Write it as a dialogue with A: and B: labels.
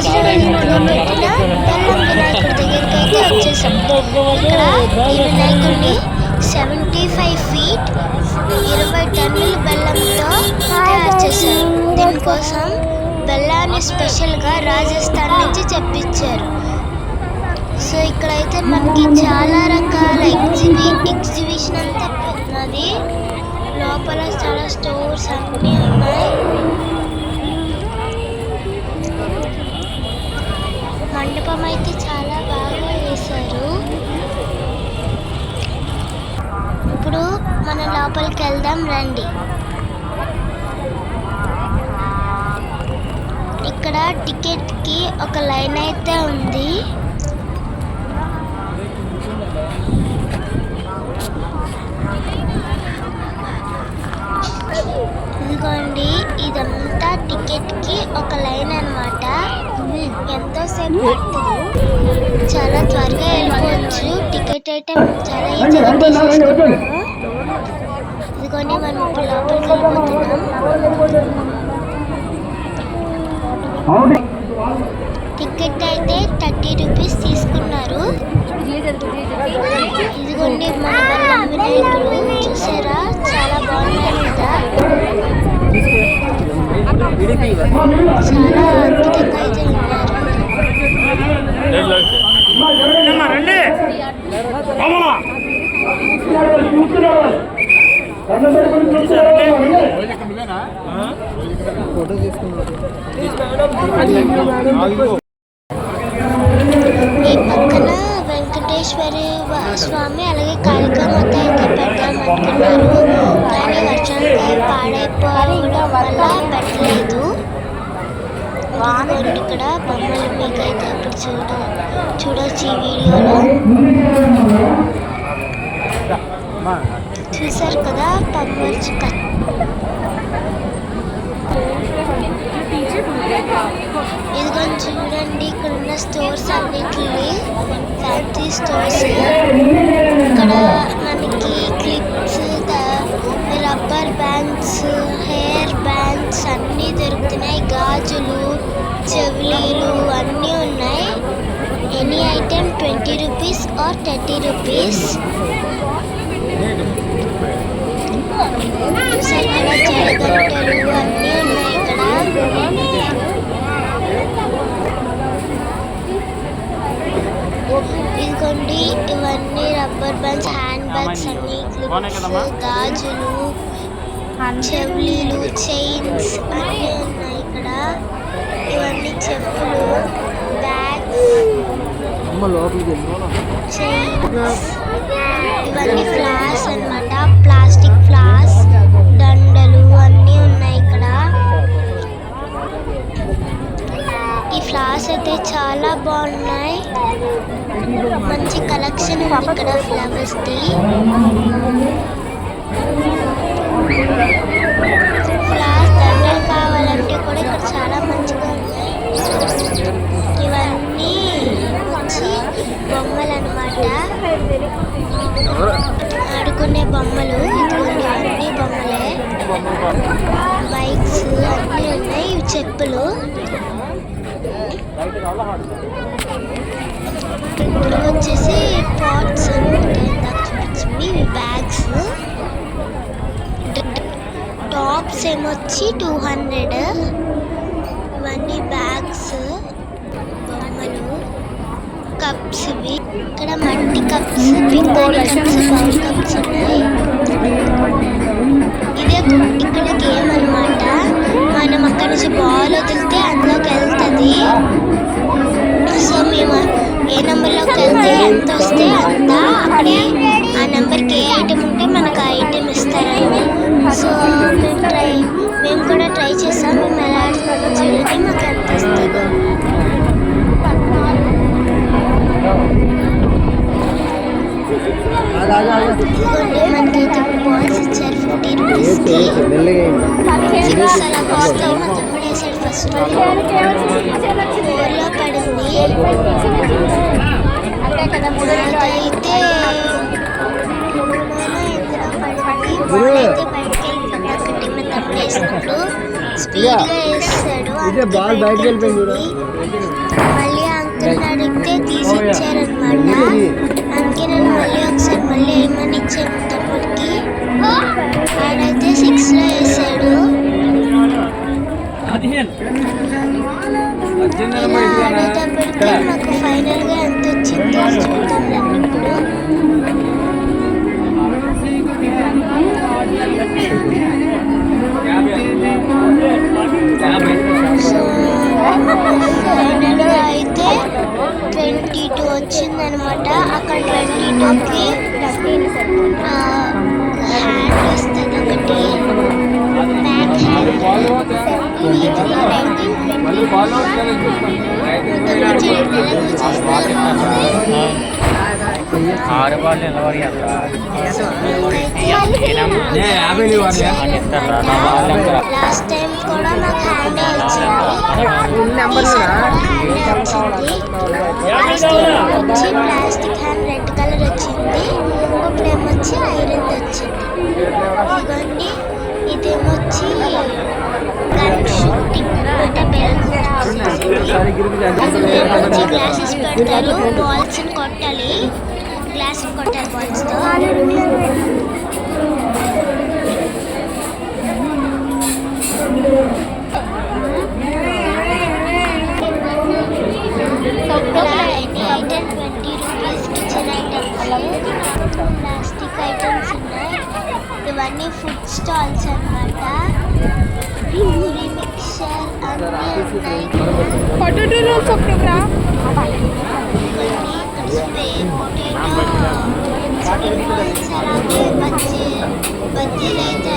A: ప్రజలు ఇంట్లో పెట్టిన బెల్లం వినాయకుడి దగ్గరికి అయితే వచ్చేసాం ఇక్కడ ఈ వినాయకుడిని సెవెంటీ ఫైవ్ ఫీట్ ఇరవై టన్నుల బెల్లంతో తయారు చేశారు దీనికోసం బెల్లాన్ని స్పెషల్గా రాజస్థాన్ నుంచి తెప్పించారు సో ఇక్కడైతే మనకి చాలా రకాల ఎగ్జిబి ఎగ్జిబిషన్ అంతా ఉన్నది లోపల చాలా స్టోర్స్ అన్నీ ఉన్నాయి మండపం అయితే చాలా బాగా వేశారు. ఇప్పుడు మన లోపలికి వెళ్దాం రండి. ఇక్కడ టికెట్కి ఒక లైన్ అయితే ఉంది. వెళ్ళిపోవచ్చు టికెట్ అయితే చాలా ఈజీగా మనం ఇప్పుడు లోపలికి వెళ్ళిపోతున్నాం. టికెట్ అయితే థర్టీ రూపీస్ తీసుకున్నారు. ఇదిగోండి మన వినాయకుడు చూసారా? చాలా బాగున్నారు కదా. చాలా ఈ పక్కన వెంకటేశ్వరి స్వామి అలాగే కాళికామాత అయితే పెడదాం కానీ వర్షానికి పాడైపోవడం వల్ల పెట్టలేదు. ఇదిగోండి ఇక్కడ బొమ్మలు మీకు అయితే ఇప్పుడు చూడ చూడొచ్చు ఈ వీడియోలో. చూసారు కదా బొమ్మలు స్టోర్స్. ఇక్కడ మనకి clips rubber bands hair bands అన్నీ దొరుకుతున్నాయి. గాజులు చెవులీలు అన్నీ ఉన్నాయి. Any item twenty rupees or thirty rupees చూసారు కదా జడగంటలు అన్నీ ఉన్నాయి ఇక్కడ ఇదిగోండి ఇవన్నీ రబ్బర్ బ్యాండ్స్ హ్యాండ్ బ్యాగ్స్ అన్ని క్లిప్స్ గాజులు చెవులీలు చైన్స్ అన్నీ ఉన్నాయి ఇక్కడ. ఇవన్నీ చెప్పులు బ్యాగ్స్ చైన్స్ ఇవన్నీ ఫ్లాస్ అన్నమాట. ప్లాస్టిక్ ఫ్లాస్ దండలు అన్నీ ఉన్నాయి ఇక్కడ. ఈ ఫ్లవర్స్ అయితే చాలా బాగున్నాయి. మంచి కలెక్షన్ ఉంది ఇక్కడ ఫ్లవర్స్ ది. ఫ్లవర్స్ దండలు కావాలంటే కూడా ఇక్కడ చాలా మంచిగా ఉన్నాయి. ఇవన్నీ వచ్చి బొమ్మలు అన్నమాట ఆడుకునే బొమ్మలు ఇవన్నీ బొమ్మలే. బైక్స్ అన్నీ ఉన్నాయి చెప్పులు. వచ్చేసి పాట్స్ అనమాట బ్యాగ్స్. టాప్స్ ఏమొచ్చి టూ హండ్రెడ్. ఇవన్నీ బ్యాగ్స్. బొమ్మలు. కప్స్ ఇవి. ఇక్కడ మట్టి కప్స్ పింగాణి కప్స్ బౌల్ కప్స్ ఉన్నాయి. ఇదే ఇక్కడ నెంబర్లోకి వెళ్తే ఎంత వస్తే అంత అక్కడే ఆ నెంబర్కి ఏ ఐటెం ఉంటే మనకు ఆ ఐటెం ఇస్తారండి సో మేము ట్రై మేము కూడా ట్రై చేసాం మేము ఎలా ఆడుతున్నామో చూడండి మాకు ఎంత వస్తుంది మనకి ఇప్పుడు బాల్స్ ఇచ్చారు ఫిఫ్టీ రూపీస్కి సిక్స్ అలా వస్తాయి మా తమ్ముడు వేసాడు ఫస్ట్ ఫోర్లో
B: ఇదే బాల్ బయటకు వెళ్ళిపోయింది.
A: మళ్ళీ అంకుల్ అడిగితే తీసి వచ్చిందనమాట అక్కడ ట్వంటీ టూకి హ్యాండ్ వస్తుంది ఒకటి బ్యాక్ హ్యాండ్
B: మళ్ళీ బాల్ అవుట్ కదా
C: ఆరు బాల్ నిలబడి అక్కడ
B: యాభై ఇవ్వాలి
A: లాస్ట్ టైం కూడా నాకు హ్యాండ్ వచ్చింది
B: నెంబర్
A: హ్యాండ్ వచ్చింది ప్లాస్టిక్ వచ్చి ప్లాస్టిక్ హ్యాండ్ రెడ్ కలర్ వచ్చింది ఇప్పుడేమో వచ్చి ఐరన్ వచ్చింది ఇదిగోండి ఇదేమో వచ్చి గన్ షూటింగ్ అంటే బెలూన్స్ వచ్చి గ్లాసెస్ పెడతారు బాల్స్ కొట్టాలి గ్లాస్ కొట్టాలి బాల్స్తో you. जॉन्सन वाला भूरी mixer what are do also programme बच्चे बच्चे